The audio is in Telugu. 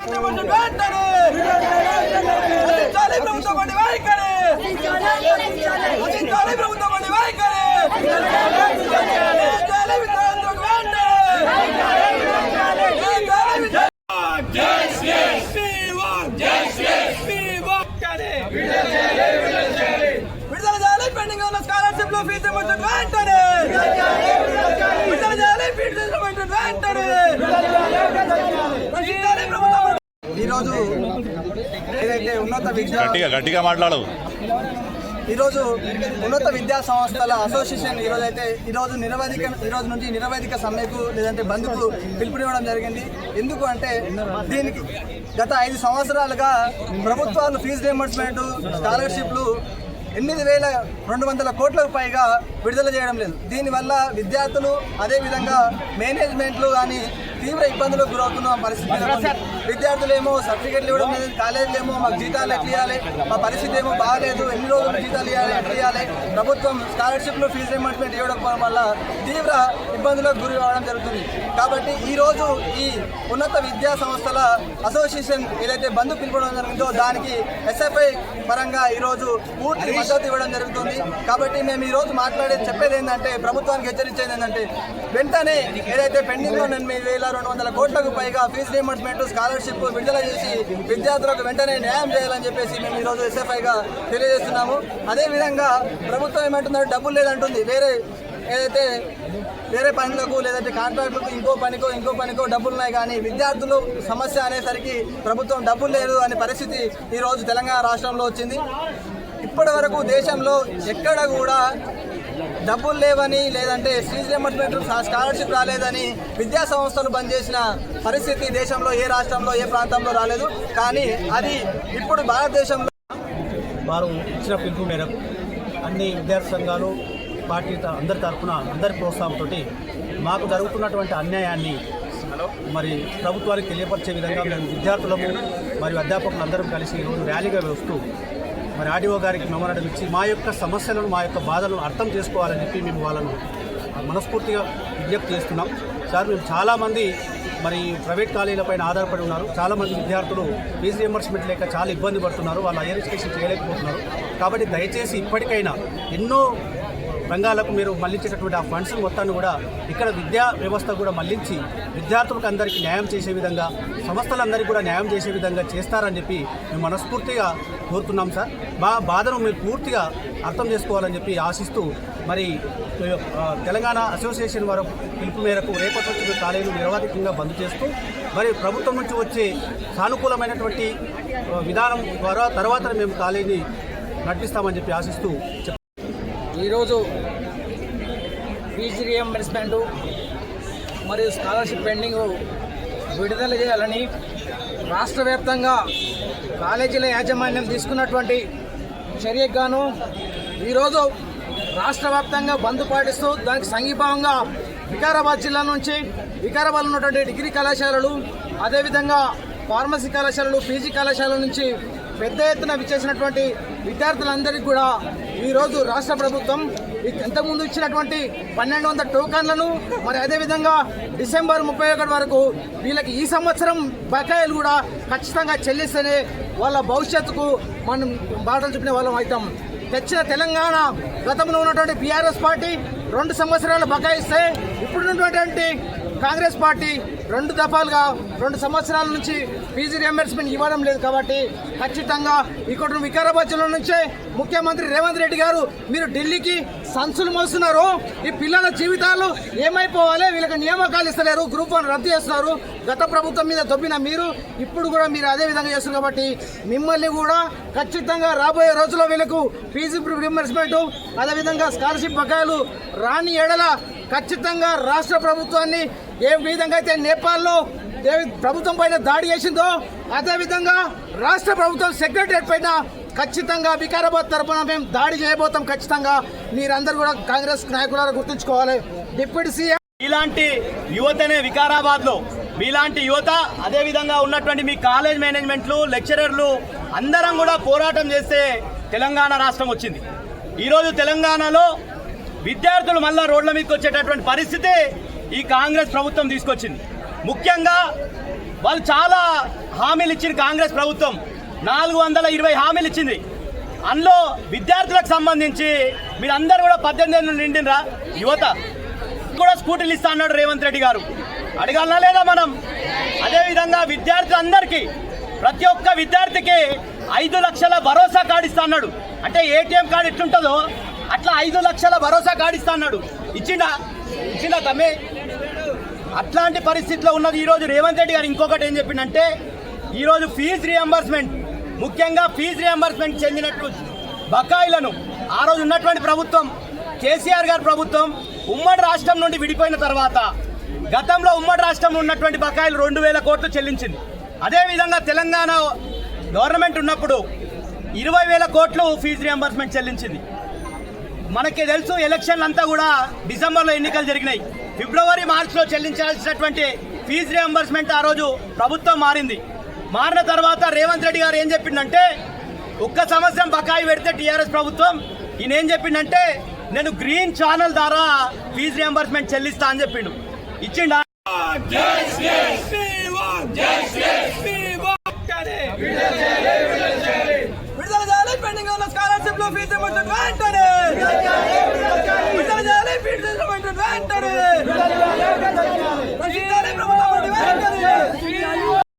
వెంటనే రచించాలి ప్రభుత్వం వంటి వైఖరి రచించాలి ప్రభుత్వం వంటి వైఖరి రచించాలి విద్యార్థులకు వెంటనే రచించాలి విద్యా- We want justice. We want justice. విడుదల చేయాలి పెండింగ్ ఉన్న స్కాలర్షిప్లో ఫీజు ఇవ్వడం వెంటనే విడుదల చేయాలి ఫీజు ఇవ్వడం వెంటనే రచించాలి ప్రభుత్వం ఈరోజు ఏదైతే ఉన్నత విద్య గట్టిగా గట్టిగా మాట్లాడు. ఈరోజు ఉన్నత విద్యా సంస్థల అసోసియేషన్ ఈరోజు అయితే ఈరోజు నిరవధిక ఈరోజు నుంచి నిరవధిక సమ్మెకు లేదంటే బంద్కు పిలుపునివ్వడం జరిగింది. ఎందుకు అంటే దీనికి గత ఐదు సంవత్సరాలుగా ప్రభుత్వాలు ఫీజు రియంబర్స్మెంట్ స్కాలర్షిప్లు ఎనిమిది వేల రెండు వందల కోట్లకు పైగా విడుదల చేయడం లేదు. దీనివల్ల విద్యార్థులు అదేవిధంగా మేనేజ్మెంట్లు కానీ తీవ్ర ఇబ్బందులకు గురవుతున్న పరిస్థితి విద్యార్థులు విద్యార్థులేమో సర్టిఫికెట్లు ఇవ్వడం లేదు కాలేజీలు ఏమో మాకు జీతాలు ఎట్లా ఇవ్వాలి మా పరిస్థితి ఏమో బాగాలేదు ఎన్ని రోజులు జీతాలు ఇవ్వాలి ఎట్లా ఇవ్వాలి ప్రభుత్వం స్కాలర్షిప్లు ఫీజు రియంబర్స్మెంట్ ఇవ్వడం వల్ల తీవ్ర ఇబ్బందులకు గురి కావడం జరుగుతుంది. కాబట్టి ఈరోజు ఈ ఉన్నత విద్యా సంస్థల అసోసియేషన్ ఏదైతే బంధు పిలుపడం జరిగిందో దానికి ఎస్ఎఫ్ఐ పరంగా ఈరోజు పూర్తి మద్దతు ఇవ్వడం జరుగుతుంది. కాబట్టి మేము ఈ రోజు మాట్లాడేది చెప్పేది ఏంటంటే ప్రభుత్వానికి హెచ్చరించేది ఏంటంటే వెంటనే ఏదైతే పెండింగ్లో ఎనిమిది వేల రెండు వందల కోట్లకు పైగా ఫీజు రియంబర్స్మెంట్ స్కాలర్షిప్ విడుదల చేసి విద్యార్థులకు వెంటనే న్యాయం చేయాలని చెప్పేసి మేము ఈ రోజు ఎస్ఎఫ్ఐగా తెలియజేస్తున్నాము. అదేవిధంగా ప్రభుత్వం ఏమంటుందంటే డబ్బులు లేదంటుంది. వేరే ఏదైతే వేరే పనులకు లేదంటే కాంట్రాక్టులకు ఇంకో పనికో ఇంకో పనికో డబ్బులు ఉన్నాయి కానీ విద్యార్థులు సమస్య అనేసరికి ప్రభుత్వం డబ్బులు లేదు అనే పరిస్థితి ఈరోజు తెలంగాణ రాష్ట్రంలో వచ్చింది. ఇప్పటి వరకు దేశంలో ఎక్కడ కూడా డబ్బులు లేవని లేదంటే ఫీజు రియంబర్స్మెంట్ స్కాలర్షిప్ రాలేదని విద్యా సంస్థలు బంద్ చేసిన పరిస్థితి దేశంలో ఏ రాష్ట్రంలో ఏ ప్రాంతంలో రాలేదు. కానీ అది ఇప్పుడు భారతదేశంలో వారు ఇచ్చిన పిలుపు మేరకు అన్ని విద్యార్థి సంఘాలు పార్టీ అందరి తరఫున అందరి ప్రోత్సాహంతో మాకు జరుగుతున్నటువంటి అన్యాయాన్ని మరి ప్రభుత్వానికి తెలియపరిచే విధంగా మేము విద్యార్థులము మరియు అధ్యాపకులు అందరం కలిసి ఈరోజు ర్యాలీగా వస్తూ మరి ఆర్డీఓ గారికి మెమోరాండం ఇచ్చి మా యొక్క సమస్యలను మా యొక్క బాధలను అర్థం చేసుకోవాలని చెప్పి మేము వాళ్ళను మనస్ఫూర్తిగా విజ్ఞప్తి చేస్తున్నాం. సార్ మేము చాలామంది మరి ప్రైవేట్ కాలేజీలపైన ఆధారపడి ఉన్నారు. చాలామంది విద్యార్థులు ఫీజు రియంబర్స్మెంట్ లేక చాలా ఇబ్బంది పడుతున్నారు. వాళ్ళు హైయర్ ఎడ్యుకేషన్ చేయలేకపోతున్నారు. కాబట్టి దయచేసి ఇప్పటికైనా ఎన్నో రంగాలకు మీరు మళ్ళించేటటువంటి ఆ ఫండ్స్ మొత్తాన్ని కూడా ఇక్కడ విద్యా వ్యవస్థ కూడా మళ్ళించి విద్యార్థులకు అందరికీ న్యాయం చేసే విధంగా సంస్థలందరికీ కూడా న్యాయం చేసే విధంగా చేస్తారని చెప్పి మేము మనస్ఫూర్తిగా కోరుతున్నాం సార్. మా బాధను మీరు పూర్తిగా అర్థం చేసుకోవాలని చెప్పి ఆశిస్తూ మరి తెలంగాణ అసోసియేషన్ వారు పిలుపు మేరకు రేపటి నుంచి కాలేజీలు నిరవధికంగా బంద్ చేస్తూ మరి ప్రభుత్వం నుంచి వచ్చే సానుకూలమైనటువంటి విధానం ద్వారా తర్వాత మేము కాలేజీని నడిపిస్తామని చెప్పి ఆశిస్తూ ఈరోజు ఫీజు రియంబర్స్మెంట్ మరియు స్కాలర్షిప్ పెండింగ్ విడుదల చేయాలని రాష్ట్ర వ్యాప్తంగా కాలేజీల యాజమాన్యం తీసుకున్నటువంటి చర్యకు గాను ఈరోజు రాష్ట్ర వ్యాప్తంగా బంద్ పాటిస్తూ దానికి సంఘీభావంగా వికారాబాద్ జిల్లా నుంచి వికారాబాద్ ఉన్నటువంటి డిగ్రీ కళాశాలలు అదేవిధంగా ఫార్మసీ కళాశాలలు పీజీ కళాశాలల నుంచి పెద్ద ఎత్తున విచ్చేసినటువంటి విద్యార్థులందరికీ కూడా ఈరోజు రాష్ట్ర ప్రభుత్వం ఇంతకుముందు ఇచ్చినటువంటి పన్నెండు వందల టోకన్లను మరి అదేవిధంగా డిసెంబర్ ముప్పై ఒకటి వరకు వీళ్ళకి ఈ సంవత్సరం బకాయిలు కూడా ఖచ్చితంగా చెల్లిస్తేనే వాళ్ళ భవిష్యత్తుకు మనం బాటలు చూపిన వాళ్ళం అవుతాం. తెచ్చిన తెలంగాణ గతంలో ఉన్నటువంటి బీఆర్ఎస్ పార్టీ రెండు సంవత్సరాలు బకాయిస్తే ఇప్పుడున్నటువంటి కాంగ్రెస్ పార్టీ రెండు దఫాలుగా రెండు సంవత్సరాల నుంచి పీజీ రియంబర్స్మెంట్ ఇవ్వడం లేదు కాబట్టి ఖచ్చితంగా ఇక్కడ వికారాబాద్ జిల్లా నుంచే ముఖ్యమంత్రి రేవంత్ రెడ్డి గారు మీరు ఢిల్లీకి సంచులు మోస్తున్నారు. ఈ పిల్లల జీవితాలు ఏమైపోవాలి? వీళ్ళకి నియామకాలు ఇస్తలేరు. గ్రూప్ వన్ రద్దు చేస్తున్నారు. గత ప్రభుత్వం మీద దొబ్బిన మీరు ఇప్పుడు కూడా మీరు అదే విధంగా చేస్తున్నారు కాబట్టి మిమ్మల్ని కూడా ఖచ్చితంగా రాబోయే రోజుల్లో వీళ్ళకు ఫీజు రియంబర్స్మెంట్ అదేవిధంగా స్కాలర్షిప్ బకాయిలు రాని ఎడల ఖచ్చితంగా రాష్ట్ర ప్రభుత్వాన్ని ఏ విధంగా అయితే నేపాల్లో ఏ ప్రభుత్వం పైన దాడి చేసిందో అదేవిధంగా రాష్ట్ర ప్రభుత్వం సెక్రటరియట్ పైన ఖచ్చితంగా వికారాబాద్ తరపున మేము దాడి చేయబోతాం ఖచ్చితంగా. మీరందరూ కూడా కాంగ్రెస్ నాయకులారా గుర్తుంచుకోవాలి. డిప్యూటీ సీఎం ఇలాంటి యువతనే వికారాబాద్లో మీలాంటి యువత అదే విధంగా ఉన్నటువంటి మీ కాలేజ్ మేనేజ్మెంట్లు లెక్చరర్లు అందరం కూడా పోరాటం చేస్తే తెలంగాణ రాష్ట్రం వచ్చింది. ఈరోజు తెలంగాణలో విద్యార్థులు మళ్ళా రోడ్ల మీదకి వచ్చేటటువంటి పరిస్థితి ఈ కాంగ్రెస్ ప్రభుత్వం తీసుకొచ్చింది. ముఖ్యంగా వాళ్ళు చాలా హామీలు ఇచ్చింది కాంగ్రెస్ ప్రభుత్వం. నాలుగు వందల ఇరవై హామీలు ఇచ్చింది. అందులో విద్యార్థులకు సంబంధించి మీరందరూ కూడా పద్దెనిమిది ఏళ్ళు నిండినరా? యువత. కూడా స్కూటీలు ఇస్తా అన్నాడు రేవంత్ రెడ్డి గారు. అడగాలనా లేదా మనం? అదేవిధంగా విద్యార్థులందరికీ ప్రతి ఒక్క విద్యార్థికి ఐదు లక్షల భరోసా కార్డు ఇస్తా అన్నాడు. అంటే ఏటీఎం కార్డు ఎట్లుంటుందో అట్లా ఐదు లక్షల భరోసా కార్డు ఇస్తా అన్నాడు. ఇచ్చిండా? ఇచ్చిండా తమ్మే? అట్లాంటి పరిస్థితిలో ఉన్నది ఈరోజు రేవంత్ రెడ్డి గారు ఇంకొకటి ఏం చెప్పిందంటే ఈరోజు ఫీజు రియంబర్స్మెంట్ ముఖ్యంగా ఫీజు రియంబర్స్మెంట్ చెందినట్లు బకాయిలను ఆ రోజు ఉన్నటువంటి ప్రభుత్వం కేసీఆర్ గారి ప్రభుత్వం ఉమ్మడి రాష్ట్రం నుండి విడిపోయిన తర్వాత గతంలో ఉమ్మడి రాష్ట్రంలో ఉన్నటువంటి బకాయిలు రెండు వేల కోట్లు చెల్లించింది. అదేవిధంగా తెలంగాణ గవర్నమెంట్ ఉన్నప్పుడు ఇరవై వేల కోట్లు ఫీజు రియంబర్స్మెంట్ చెల్లించింది. మనకి తెలుసు ఎలక్షన్లు అంతా కూడా డిసెంబర్లో ఎన్నికలు జరిగినాయి. ఫిబ్రవరి మార్చిలో చెల్లించాల్సినటువంటి ఫీజు రియంబర్స్మెంట్ ఆ రోజు ప్రభుత్వం మారింది. మారిన తర్వాత రేవంత్ రెడ్డి గారు ఏం చెప్పిండంటే ఒక్క సంవత్సరం బకాయి పెడితే టీఆర్ఎస్ ప్రభుత్వం ఈయన ఏం చెప్పిండంటే నేను గ్రీన్ ఛానల్ ద్వారా ఫీజు రియంబర్స్మెంట్ చెల్లిస్తా అని చెప్పిండు. ఇచ్చిండా?